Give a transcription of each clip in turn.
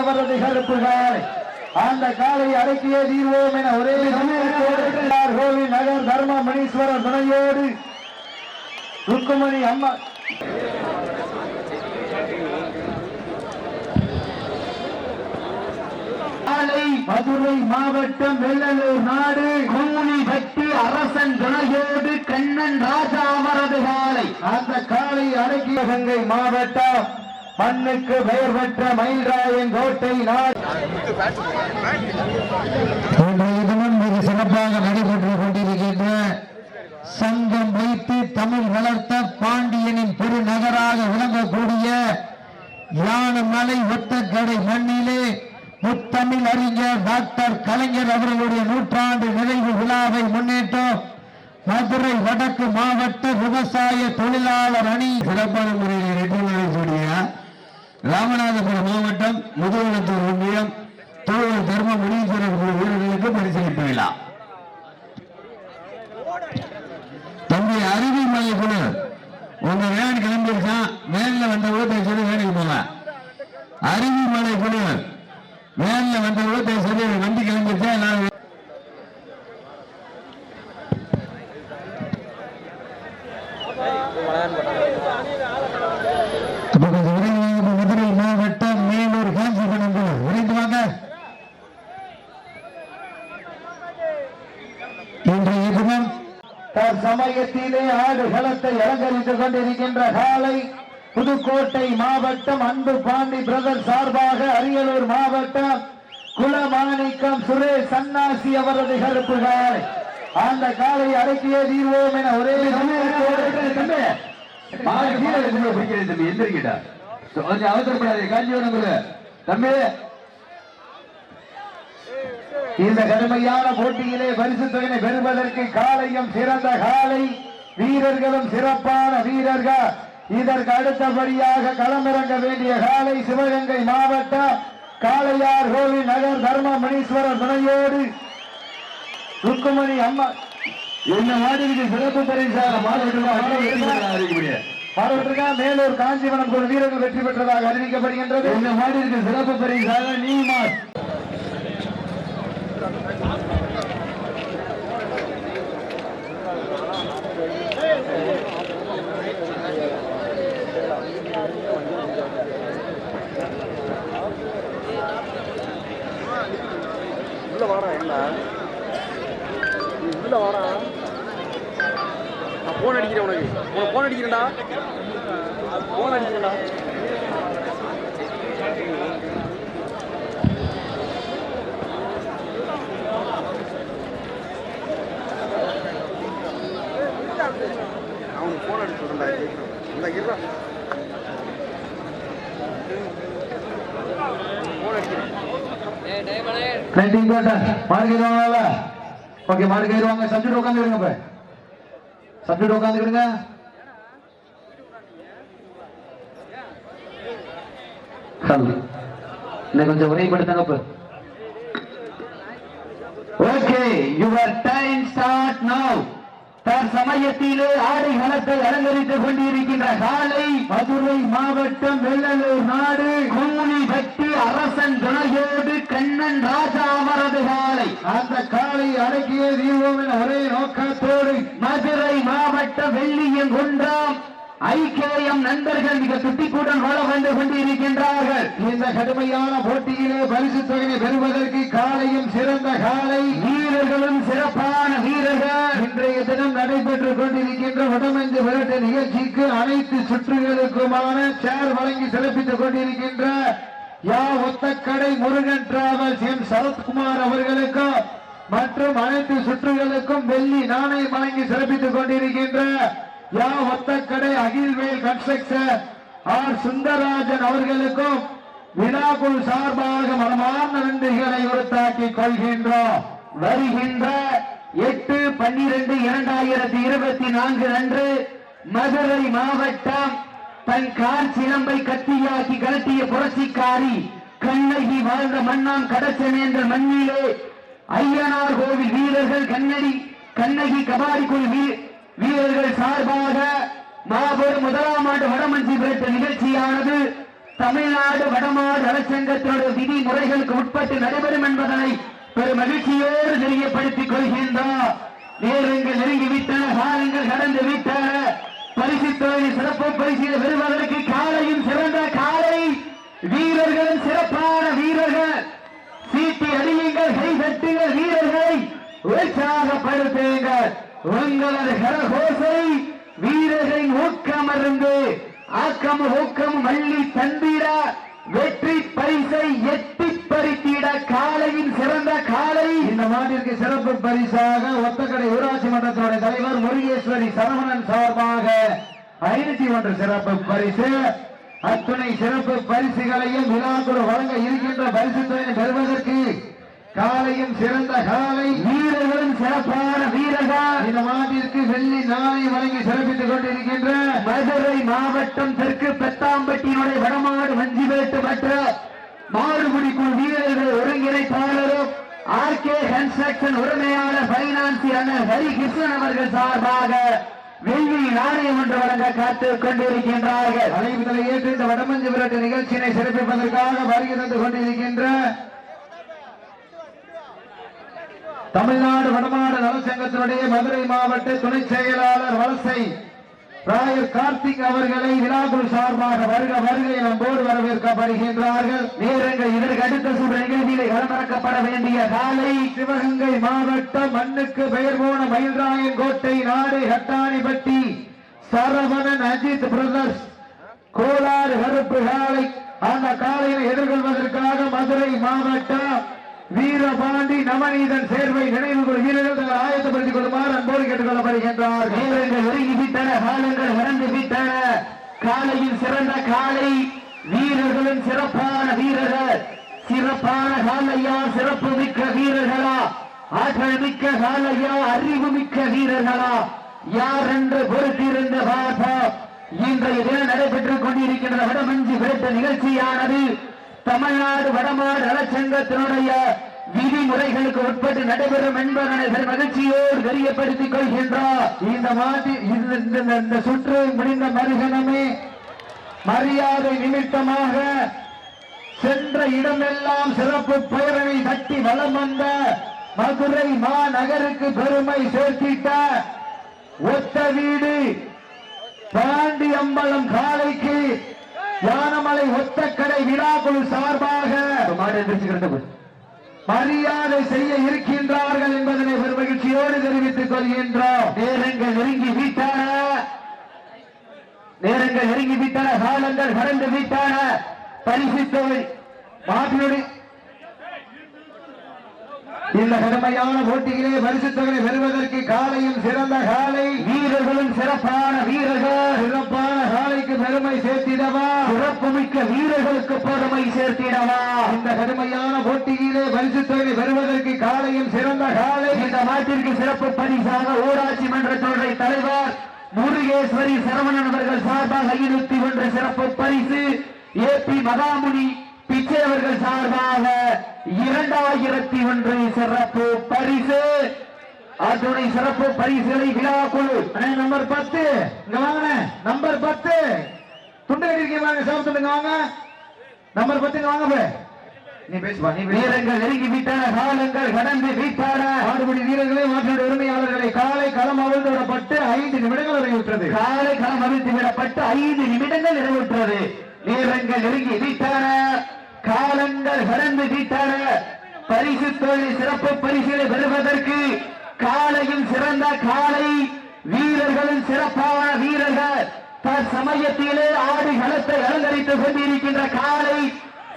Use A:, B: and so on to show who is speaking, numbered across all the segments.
A: அவரது கருப்புகள் அந்த காலை அடக்கிய தீர்வோம் என ஒரே கோவில் நகர் தர்ம மணீஸ்வரர் துணையோடு ருக்குமணி அம்மா. மதுரை மாவட்டம் வெள்ளலூர் நாடு. கூலி பட்டி அரசன் துணையோடு கண்ணன் ராஜா அவரது காலை. அந்த காலை அடக்கிய கங்கை மாவட்டம். மண்ணுக்கு பெயர் பெற்ற மயில்ராயன் கோட்டை நாடு 了。இன்றைய தற்சமயத்திலே ஆடுகளத்தை அலங்கரித்துக் கொண்டிருக்கின்ற காலை புதுக்கோட்டை மாவட்டம் அன்பு பாண்டி பிரதர் சார்பாக அரியலூர் மாவட்டம் குலமாணிக்கம் சுரேஷ் சன்னாசி அவரது கருப்பு காலை அந்த காலை அடக்கிய தீர்வோம் என ஒரே நம்பிக்கையோடு தம்பி. மாடு எந்திரிக்கிட்டா கொஞ்சம் அவசரப்படாதே காஞ்சிபுரம் தம்பி இந்த கடுமையான போட்டியிலே பரிசு தொகையை பெறுவதற்கு காலையும் சிறந்த காலை. வீரர்களும் சிறப்பான வீரர்கள். இதற்கு அடுத்தபடியாக களமிறங்க வேண்டிய காலை சிவகங்கை மாவட்ட காளையார் கோவில் நகர் தர்ம மணீஸ்வரர் துணையோடு ருக்குமணி அம்மா. என்ன மாடுக்கு சிறப்பு பரிசாக மேலூர் காஞ்சிபுரம் ஒரு வீரர்கள் வெற்றி பெற்றதாக அறிவிக்கப்படுகின்றது. இந்த மாடிற்கு சிறப்பு பரிசாக நீ
B: உள்ள வாடா என்ன நீ உள்ள வாடா. நான் ஃபோன் அடிக்கிறேன் உனக்கு. உனக்கு ஃபோன் அடிக்கிறேன்டா. ஃபோன் அடிக்கிறேன்டா. அவனுக்கு உனக்கு எடுத்து அடிச்சு கேட்குறேன் இந்த இருடா போன்
A: பேட்டர் ஓகே சப்ஜெக்ட் உட்காந்துருங்க சப்ஜெக்ட் உட்காந்துக்கிடுங்க ஹலோ இன்னும் கொஞ்சம் okay your time start now தற்சமயத்திலே ஆடை கணத்தை அலங்கரித்துக் கொண்டிருக்கின்ற காலை மதுரை மாவட்டம் வெள்ளலூர் நாடு கூலி பக்தி அரசன் துணையோடு கண்ணன் ராஜா அவரது காலை. அந்த காலை அடக்கிய தீபம் என ஒரே நோக்கத்தோடு மதுரை மாவட்டம் வெள்ளியம் குன்றம் ஐக்கியம் நண்பர்கள் மிக துட்டிப்புடன் வாழ வந்து கொண்டிருக்கின்றார்கள் இந்த கடுமையான போட்டியிலே பரிசு தொகையை பெறுவதற்கு காலையும் சிறந்த காலை. வீரர்களும் சிறப்பான வீரர்கள். இன்றைய தினம் நடைபெற்றுக் கொண்டிருக்கின்ற வடமஞ்சு விரட்டு நிகழ்ச்சிக்கு அனைத்து சுற்றுகளுக்குமான சேர் வழங்கி சிறப்பித்துக் கொண்டிருக்கின்ற யா ஒத்தக்கடை முருகன் டிராவல்ஸ் எம் சரத்குமார் அவர்களுக்கும் மற்றும் அனைத்து சுற்றுகளுக்கும் வெள்ளி நாணயம் வழங்கி சிறப்பித்துக் கொண்டிருக்கின்ற யா ஒத்தக்கடை அகில்வேல் கன்ஸ்ட்ரக்ஷன் ஆர் சுந்தரராஜன் அவர்களுக்கும் விழாக்குழு சார்பாக மனமார்ந்த நன்றிகளை உறுத்தாக்கிக் கொள்கின்றோம். வருகின்ற எட்டு பன்னிரண்டு இரண்டாயிரத்தி இருபத்தி நான்கு அன்று மதுரை மாவட்டம் தன் கார் சிலம்பை கத்தியாக்கி கலட்டிய புரட்சிக்காரி கண்ணகி வாழ்ந்த மண்ணாம் கடச்சன் என்ற மண்ணிலே ஐயனார் கோவில் வீரர்கள் கண்ணடி கண்ணகி கபாடி குழு வீரர்கள் சார்பாக மாபெரும் முதலாம் ஆண்டு வடமஞ்சி பெற்ற நிகழ்ச்சியானது
B: தமிழ்நாடு வடமாடு நலச்சங்கத்தோட விதிமுறைகளுக்கு உட்பட்டு நடைபெறும் என்பதனை பெரும் மகிழ்ச்சியோடு தெரியப்படுத்திக் கொள்கின்றோம். நேரங்கள் நெருங்கிவிட்டன காலங்கள் கடந்து விட்டன பரிசு தொழில் சிறப்பு பரிசில் பெறுவதற்கு காலையும் சிறந்த காலை. வீரர்களும் சிறப்பான வீரர்கள். சீட்டி அடியுங்கள் கை தட்டுங்கள் வீரர்கள் உற்சாகப்படுத்துங்கள். உங்களது கரகோசை வீரர்களின் ஊக்கம் அருந்து ஆக்கம் ஊக்கம் மல்லி தந்திர வெற்றி பரிசை எட்டி பறித்திட காலையின் சிறந்த காலை.
A: இந்த மாட்டிற்கு சிறப்பு பரிசாக ஒத்தக்கடை ஊராட்சி மன்றத்தோட தலைவர் முருகேஸ்வரி சரவணன் சார்பாக ஐநூத்தி ஒன்று சிறப்பு பரிசு. அத்துணை சிறப்பு பரிசுகளையும் விழாக்குழு வழங்க இருக்கின்ற பரிசு தொகையை பெறுவதற்கு காலையும் சிறந்த காலை.
B: வீரர்களும் சிறப்பான வீரர்கள்.
A: இந்த மாட்டிற்கு வெள்ளி நாளை வழங்கி சிறப்பித்துக் கொண்டிருக்கின்ற
B: மதுரை மாவட்டம் தெற்கு பெத்தாம்பட்டியினுடைய வடமாடு வஞ்சிவேட்டு மற்ற மாடுபிடிக்கும் வீரர்கள் ஒருங்கிணைப்பாளரும் ஆர்கே கன்ஸ்ட்ரக்ஷன் உரிமையாளர் பைனான்சியர் ஹரி கிருஷ்ணன் அவர்கள் சார்பாக வெள்ளி நாணயம் ஒன்று வழங்க காத்துக் கொண்டிருக்கின்றார்கள்.
A: அழைப்புதலை ஏற்று இந்த வடமஞ்சு விரட்டு நிகழ்ச்சியினை சிறப்பிப்பதற்காக வருகை தந்து கொண்டிருக்கின்ற தமிழ்நாடு வடமாடு நலச்சங்கத்தினுடைய மதுரை மாவட்ட துணை செயலாளர் வலசை ராயர் கார்த்திக் அவர்களை விழாக்குள் சார்பாக வருக வருகை நம்போடு வரவேற்கப்படுகின்றார்கள்.
B: நேரங்கள் இதற்கு அடுத்த சுற்று நிகழ்ச்சியிலே களமிறக்கப்பட வேண்டிய காலை
A: சிவகங்கை மாவட்டம் மண்ணுக்கு பெயர் போன மயில்ராயன் கோட்டை நாடு ஹட்டாணிப்பட்டி சரவணன் அஜித் பிரதர்ஸ் கோலாறு கருப்பு காலை அந்த காலையில் எதிர்கொள்வதற்காக மதுரை மாவட்டம் வீரபாண்டி நவநீதன் சேர்வை நினைவு கொள். வீரர்கள் தங்கள் ஆயத்தப்படுத்திக் கொள்ளுமாறு அன்போடு கேட்டுக் கொள்ளப்படுகின்றார்
B: வீரர்கள் ஒருங்கி விட்டன காலங்கள் இறந்து விட்டன. காலையில் சிறந்த காலை வீரர்களின் சிறப்பான வீரர்கள். சிறப்பான காலையா சிறப்பு மிக்க வீரர்களா? ஆற்றல் மிக்க காலையா அறிவு மிக்க வீரர்களா? யார் என்று பொறுத்திருந்து பார்ப்போம். இன்றைய தினம் நடைபெற்றுக் கொண்டிருக்கின்ற வடமஞ்சி விரட்ட நிகழ்ச்சியானது தமிழ்நாடு வடமாடு நலச்சங்கத்தினுடைய விதிமுறைகளுக்கு உட்பட்டு நடைபெறும் என்பதனை மகிழ்ச்சியோடு தெரியப்படுத்திக் கொள்கின்றார்.
A: இந்த மாட்டி இந்த- இந்த- சுற்று முடிந்த மறுகணமே மரியாதை நிமித்தமாக சென்ற இடமெல்லாம் சிறப்பு பெயரனை தட்டி வலம் வந்த மதுரை மாநகருக்கு பெருமை சேர்த்திட்ட ஒத்த வீடு பாண்டி அம்பலம் காலைக்கு யானமலை ஒத்தக்கடை விழாக்குழு சார்பாக மரியாதை செய்ய இருக்கின்றார்கள் என்பதனை ஒரு மகிழ்ச்சியோடு தெரிவித்துக் கொள்கின்றோம்.
B: நேரங்கள் நெருங்கி விட்டன நேரங்கள் நெருங்கி விட்டன காலங்கள் கடந்து விட்டன பரிசு தொகை
A: இந்த கடுமையான போட்டியிலே பரிசுத்தொகை பெறுவதற்கு காலையும் சிறந்த காலை.
B: வீரர்களும் சிறப்பான வீரர்கள்.
A: சிறப்பான காலைக்கு பெருமை சேர்த்து
B: சிறப்புமிக்க வீரர்களுக்கு பெருமை சேர்த்திடவா?
A: இந்த கடுமையான போட்டியிலே பரிசுத்தொகை பெறுவதற்கு காலையும் சிறந்த காலை.
B: இந்த நாட்டிற்கு சிறப்பு பரிசாக ஊராட்சி மன்றத்தினுடைய தலைவர் முருகேஸ்வரி சரவணன் அவர்கள் சார்பாக ஐநூத்தி ஒன்று சிறப்பு பரிசு. ஏ பி மகாமுனி பிச்சை அவர்கள் சார்பாக இரண்டாயிரத்தி ஒன்று சிறப்பு பரிசு. அத்துணை சிறப்பு பரிசுகளை விழாக்குழு.
A: அண்ணே, நம்பர் பத்து. நம்பர் பத்து. துண்டு கட்டிருக்கீங்க வாங்க சிவப்பு துண்டுங்க வாங்க. நம்பர் வாங்க நீ பேசுவா நீ.
B: வீரங்கள் நெருங்கி விட்டன காலங்கள் கடந்து விட்டன
A: ஆடுபடி வீரர்களே மாற்றோட உரிமையாளர்களை காலை களம் அவிழ்ந்து விடப்பட்டு ஐந்து நிமிடங்கள் நிறைவுற்றது.
B: காலை களம் அவிழ்த்து விடப்பட்டு ஐந்து நிமிடங்கள் நிறைவுற்றது. நேரங்கள் நெருங்கி விட்டன காலங்கள் கடந்து விட்டன பரிசு தொழில் சிறப்பு பரிசுகளை பெறுவதற்கு காலையும் சிறந்த காலை. வீரர்களும் சிறப்பான வீரர்கள். தற்சமயத்திலே ஆடு களத்தை அலங்கரித்துக் கொண்டிருக்கின்ற காலை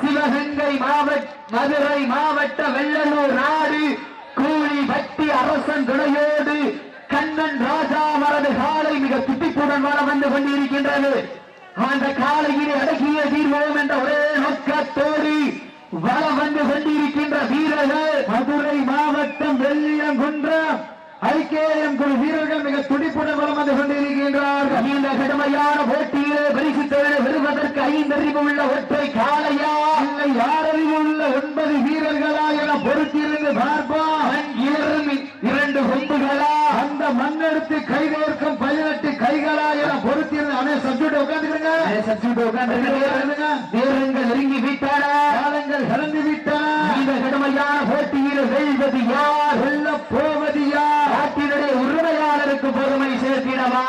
B: சிவகங்கை மாவட்ட மதுரை மாவட்ட வெள்ளலூர் நாடு கூலி பட்டி அரசன் துணையோடு கண்ணன் ராஜா அவரது காலை மிக துட்டிப்புடன் வர வந்து கொண்டிருக்கின்றது. அந்த காலையிலே அடக்கிய தீர்வோம் என்ற ஒரே நோக்கத்தோடு வர வந்து கொண்டிருக்கின்ற வீரர்கள்
A: மதுரை மாவட்டம் வெள்ளியங்குன்றம். ஐக்கியம் குழு வீரர்கள் மிக துடிப்புடன் வர வந்து கொண்டிருக்கின்றார்கள்
B: இந்த கடுமையான போட்டியிலே பரிசு தொழிலை பெறுவதற்கு ஐந்தறிவு உள்ள ஒற்றை காலையா
A: இல்லை யாரறிவு உள்ள ஒன்பது வீரர்களா என பொறுத்திருந்து பார்ப்போம்
B: இரண்டு கொம்புகளா?
A: அந்த மண்ணெடுத்து கைதேர்க்கும் பதினெட்டு கைகளாக பொருத்தியிருந்த அண்ணே சப்ஜெக்ட் உட்காந்துக்கிறங்க
B: சப்ஸ்டியூட் உட்கார்ந்து வீரர்கள் நெருங்கி விட்டாரா?
A: காலங்கள் கலந்து விட்டன
B: இந்த கடுமையான போட்டியில் வெல்வது யார்?
A: வெல்ல போவது யார்?
B: நாட்டினுடைய உரிமையாளருக்கு பெருமை சேர்த்திடவா?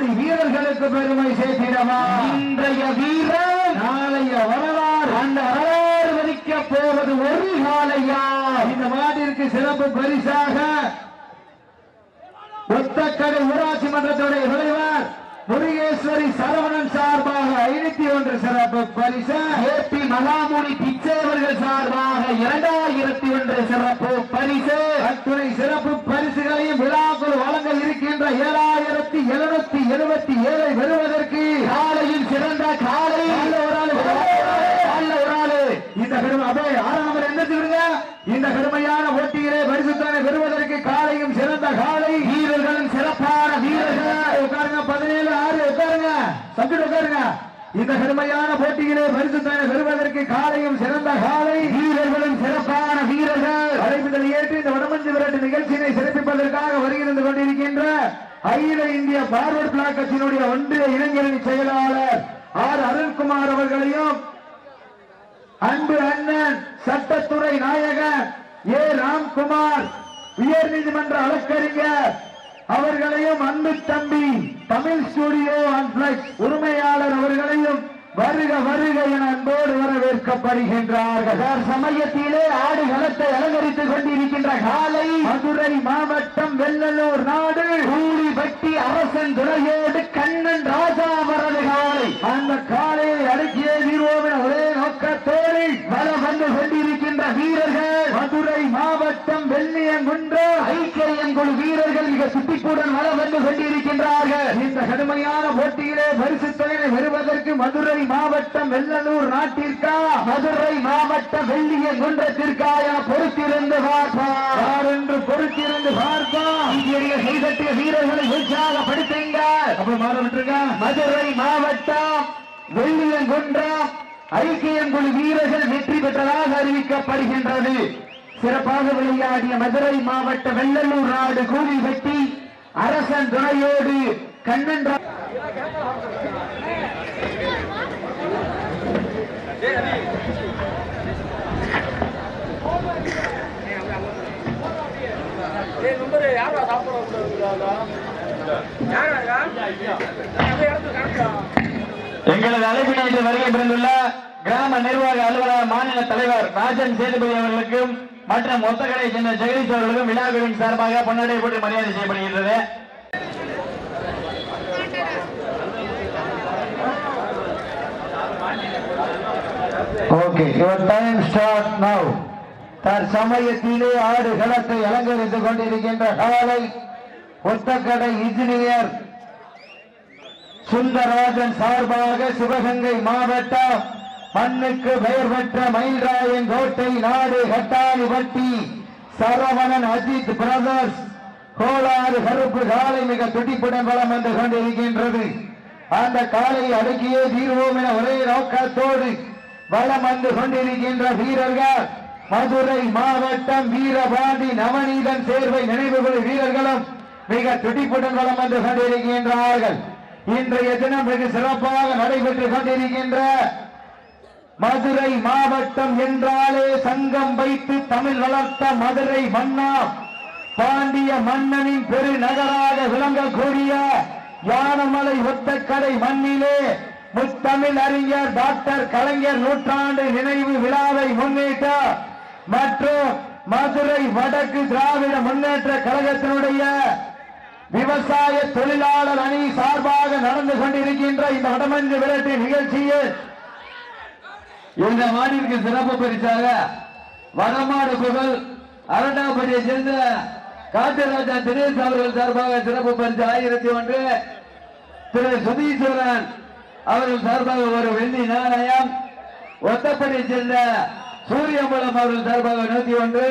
A: ஆடுபடி வீரர்களுக்கு பெருமை சேர்த்திடவா?
B: இன்றைய வீரன்
A: நாளைய வரலாறு
B: அந்த வரலாறு மதிக்க போவது ஒரு காலையா
A: இந்த மாட்டிற்கு சிறப்பு பரிசாக ஒத்தக்கடை ஊராட்சி மன்றத்துடைய தலைவர் முருகேஸ்வரி சரவணன் சார்பாக ஐநூத்தி ஒன்று சிறப்பு பரிசு.
B: ஏ பி மகாமுனி பிச்சை அவர்கள் சார்பாக இரண்டாயிரத்தி ஒன்று சிறப்பு பரிசு.
A: அத்துணை சிறப்பு பரிசுகளையும் விழாக்குள் வழங்க இருக்கின்ற ஏழாயிரத்தி எழுநூத்தி எழுபத்தி ஏழை பெறுவதற்கு
B: காலையில் சிறந்த காலை.
A: நல்ல ஒரு ஆளு.
B: நல்ல ஒரு ஆளு.
A: இந்த பெருமை அப்படியே ஆறாம் நம்பர் எந்திரிச்சுடுங்க இந்த பெருமையான போட்டியிலே பரிசுத்தானை பெறுவதற்கு காலையும் சிறந்த காலை
B: வீரர்களும் சிறப்பான வீரர்கள்
A: உட்காருங்க பதினேழு ஆறு உட்காருங்க சப்ஜெக்ட் உட்காருங்க இந்த கடுமையான போட்டியிலே பரிசுத்தானை பெறுவதற்கு காலையும் சிறந்த காலை.
B: வீரர்களும் சிறப்பான வீரர்கள்.
A: அழைப்புதல் ஏற்று இந்த வடமஞ்சு விரட்டு நிகழ்ச்சியினை சிறப்பிப்பதற்காக வருகிறது கொண்டிருக்கின்ற அகில இந்திய பார்வர்ட் பிளாக் கட்சியினுடைய ஒன்றிய இளைஞரணி செயலாளர் ஆர். அருண்குமார் அவர்களையும் அன்பு அண்ணன் சட்டத்துறை நாயகர் ஏ. ராம்குமார் உயர் நீதிமன்ற வழக்கறிஞர் அவர்களையும் அன்பு தம்பி தமிழ் ஸ்டுடியோ அண்ட் உரிமையாளர் அவர்களையும் வருக வருக என அன்போடு வரவேற்கப்படுகின்றார்கள்.
B: சமயத்திலே ஆடு களத்தை அலங்கரித்துக் கொண்டிருக்கின்ற காலை
A: மதுரை மாவட்டம் வெள்ளலூர் நாடு.
B: கூலிபட்டி அரசன் துணையோடு கண்ணன் ராஜா அவரது காலை.
A: அந்த காலையை அடக்கிய வீரோம் என ஒரே நோக்கத்தோடு
B: வலம் வந்து கொண்டிருக்கின்ற வீரர்கள்
A: மாவட்டம் வெள்ளியங்குன்றம்
B: ஐக்கியங்குழு வீரர்கள் மிக சுட்டிப்புடன் வளம் வந்து கொண்டிருக்கின்றார்கள்.
A: இந்த கடுமையான போட்டியிலே பரிசு வருவதற்கு மதுரை மாவட்டம் வெள்ளலூர் நாட்டிற்கா?
B: மதுரை மாவட்டம் வெள்ளிய குன்றத்திற்காக பொறுத்திருந்து பார்ப்பார்
A: என்று பொறுத்திருந்து பார்ப்பார்
B: இந்திய கைதட்டிய வீரர்களை உற்சாகப்படுத்துங்க
A: அப்ப மாற
B: மதுரை மாவட்டம் வெள்ளியங்குன்றம் ஐக்கியங்குழு வீரர்கள் வெற்றி பெற்றதாக அறிவிக்கப்படுகின்றது. சிறப்பாக விளையாடிய மதுரை மாவட்ட வெள்ளலூர் நாடு கூலி வெட்டி அரசன் துணையோடு கண்ணன்
C: யாரா சாப்பிட
B: எங்களது அழைப்பினை வருகை புரிந்துள்ள கிராம நிர்வாக அலுவலக மாநில தலைவர் ராஜன் சேதுபதி அவர்களுக்கும் மற்றும் ஒத்தக்கடை சேர்ந்த ஜெகதீஷ் அவர்களுக்கும் விழாவின் சார்பாக பொன்னாடை போட்டு மரியாதை செய்யப்படுகின்றது.
A: Okay your time start now தற்சமயத்திலே ஆடு களத்தை அலங்கரித்து கொண்டிருக்கின்ற காலை ஒத்தக்கடை இன்ஜினியர் சுந்தரராஜன் சார்பாக சிவகங்கை மாவட்டம் மண்ணுக்கு பெயர் பெற்ற மயில்ராயன் கோட்டை நாடு கட்டாணிபட்டி சரவணன் அஜித் பிரதர்ஸ் கோளாறு கருப்பு காலை மிக துடிப்புடன் பலம் வந்து கொண்டிருக்கின்றது. அந்த காலையை அடுக்கியே தீர்வோம் என ஒரே நோக்கத்தோடு வளம் வந்து கொண்டிருக்கின்ற வீரர்கள். மதுரை மாவட்டம் வீரபாண்டி நவநீதன் சேர்வை நினைவுகள் வீரர்களும் மிக துடிப்புடன் வளம் வந்து கொண்டிருக்கின்றார்கள். இன்றைய தினம் மிக சிறப்பாக நடைபெற்றுக் கொண்டிருக்கின்ற மதுரை மாவட்டம் என்றாலே சங்கம் வைத்து தமிழ் வளர்த்த மதுரை மன்னா. பாண்டிய மன்னனின் பெருநகராக விளங்கக்கூடிய யானமலை ஒத்தக்கடை மண்ணிலே முத்தமிழ் அறிஞர் டாக்டர் கலைஞர் நூற்றாண்டு நினைவு விழாவை முன்னிட்ட மற்றும் மதுரை வடக்கு திராவிட முன்னேற்ற கழகத்தினுடைய விவசாய தொழிலாளர் அணி சார்பாக நடந்து கொண்டிருக்கின்ற இந்த வடமஞ்சு விரட்டு நிகழ்ச்சியில் இந்த மாநிலக்கு சிறப்பு பரிசாக வடமாடு புகழ் அரண்டாபதியை சேர்ந்த காட்டுராஜா தினேஷ் அவர்கள் சார்பாக சிறப்பு பரிசு ஆயிரத்தி ஒன்று. திரு சுதீஸ்வரன் அவர்கள் சார்பாக ஒரு வெள்ளி நாணயம். ஒத்தப்படியை சேர்ந்த சூரியமூலம் அவர்கள் சார்பாக நூத்தி ஒன்று.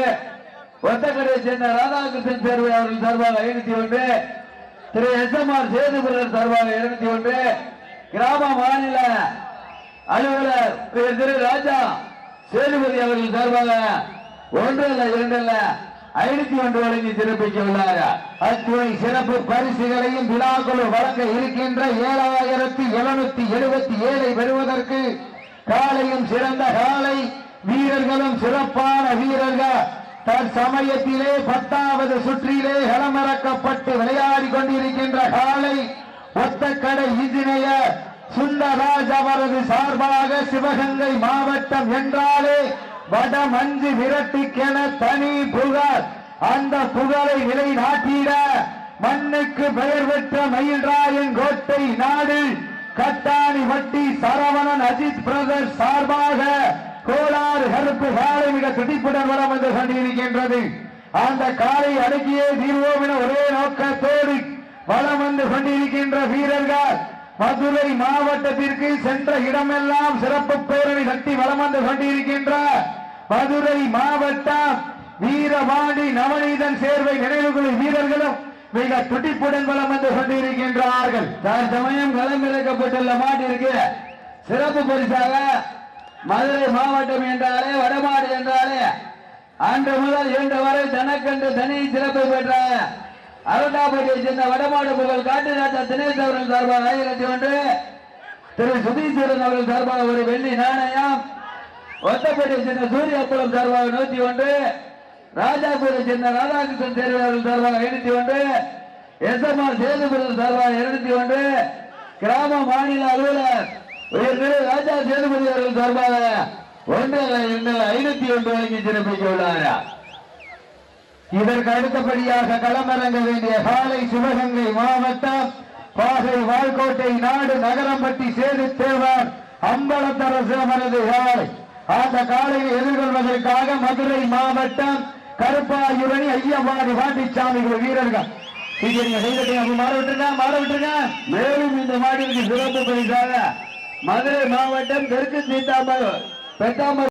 A: ஒத்தக்கடையை சேர்ந்த ராதாகிருஷ்ணன் சேர்வை அவர்கள் சார்பாக ஐநூத்தி ஒன்று. திரு எஸ் எம் ஆர் சேதுபுரர் சார்பாக இருநூத்தி ஒன்று. கிராம மாநில அலுவலர் திரு ராஜா சேதுபதி அவர்கள் சார்பாக ஒன்று அல்ல இரண்டு அல்ல ஐநூத்தி ஒன்று வழங்கி சிறப்பிக்க உள்ளார். அத்துணை சிறப்பு பரிசுகளையும் விழாக்களும் வழங்க இருக்கின்ற ஏழாயிரத்தி எழுநூத்தி எழுபத்தி ஏழை பெறுவதற்கு காலையும் சிறந்த காலை வீரர்களும் சிறப்பான வீரர்கள். தற்சமயத்திலே பத்தாவது சுற்றிலே களமிறக்கப்பட்டு விளையாடி கொண்டிருக்கின்ற காலை ஒத்தக்கடை இன்ஜினியர் சுந்தராஜ் அவரது சார்பாக சிவகங்கை மாவட்டம் என்றாலே வட மஞ்சு தனி புகழ் அந்த புகழை நிலைநாட்டிட மண்ணுக்கு பெயர் பெற்ற மயில்ராயன் கோட்டை நாடு கட்டாணி வட்டி சரவணன் அஜித் பிரதர் சார்பாக கோளாறு கருப்பு காலை மிக துடிப்புடன் வளம் வந்து கொண்டிருக்கின்றது அந்த காலை அடக்கியே தீர்வோம் என ஒரே நோக்கத்தோடு வளம் வந்து கொண்டிருக்கின்ற வீரர்கள் மதுரை மாவட்டத்திற்கு சென்ற இடமெல்லாம் சிறப்பு பேரணி சக்தி வளம் வந்து கொண்டிருக்கின்ற மதுரை மாவட்டம் வீரவாணி நவநீதன் சேர்வை நினைவுகுழு வீரர்களும் மிக துடிப்புடன் வளம் வந்து கொண்டிருக்கின்றார்கள். தற்சமயம் களமிறக்கப்பட்டுள்ள மாட்டிற்கு சிறப்பு பரிசாக மதுரை மாவட்டம் என்றாலே வடமாடு என்றாலே அன்று முதல் இன்று வரை தனக்கென்று தனி சிறப்பு பெற்ற அரட்டாப்பட்டியை சேர்ந்த வடமாடு புகழ் காட்டுராஜா தினேஷ் அவர்கள் சார்பாக ஆயிரத்தி ஒன்று. திரு சுதீஸ்வரன் அவர்கள் சார்பாக ஒரு வெள்ளி நாணயம். ஒத்தப்பேட்டை சேர்ந்த சூரியகுளம் சார்பாக நூத்தி ஒன்று. ராஜாபுரை சேர்ந்த ராதாகிருஷ்ணன் தேர்வு அவர்கள் சார்பாக எழுநூத்தி ஒன்று. எஸ்எம்ஆர் சேதுபுரம் சார்பாக எழுநூத்தி ஒன்று. கிராம மாநில அலுவலர் உயர்திரு ராஜா சேதுபதி அவர்கள் சார்பாக ஒன்று ஐநூத்தி ஒன்று வழங்கி சிறப்பிக்க உள்ளாரா. இதற்கு அடுத்தபடியாக களமிறங்க வேண்டிய காலை சிவகங்கை மாவட்டம் பாகை வால்கோட்டை நாடு நகரம்பட்டி சேது தேவர் அம்பலத்தரசு அவரது காலை அந்த எதிர்கொள்வதற்காக மதுரை மாவட்டம் கருப்பாயுரணி ஐயவாடி பாண்டிச்சாமிகள் வீரர்கள். இங்க நீங்க செய்த மாற விட்டுருங்க மாற விட்டுருங்க. மேலும் இந்த மாடிற்கு சிறப்பு பரிசாக மதுரை மாவட்டம் தெற்கு சீத்தாமல் பெத்தாமல்